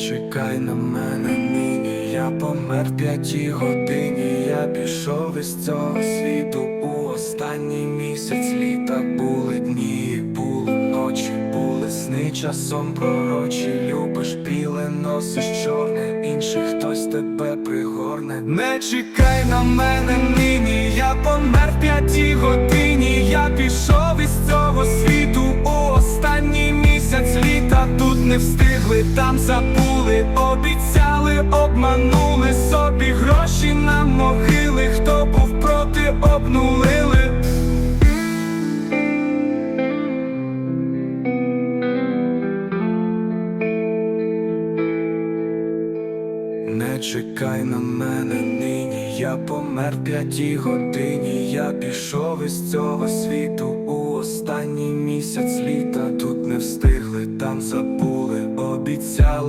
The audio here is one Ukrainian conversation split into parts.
чекай на мене нині, я помер п'ятій годині, я пішов із цього світу у останній місяць. Літа були дні, були ночі, були сни. Часом пророчі, любиш біле, носиш чорне, інший хтось тебе пригорне. Не чекай на мене нині, я помер п'ятій годині, тут не встигли, там забули, обіцяли, обманули собі гроші на могили, хто був проти, обнулили. Не чекай на мене нині, я помер п'ятій годині, я пішов із цього світу у останній місяць літа тут не встигли, там забули,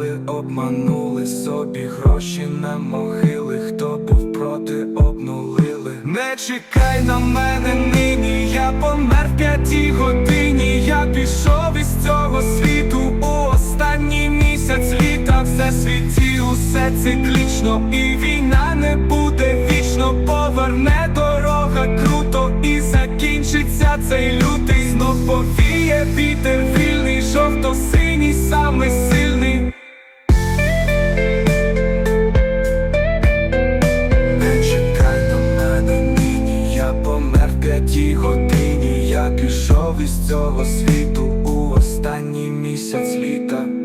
обіцяли, обманули собі гроші на могили, хто був проти, обнулили. Не чекай на мене нині, я помер в п'ятій годині, я пішов із цього світу у останній місяць. Літа, все світі, усе циклічно, і війна не буде вічно, поверне дорога круто, і закінчиться цей лютий, знов повіє вітер гордість цього світу у останній місяць літа.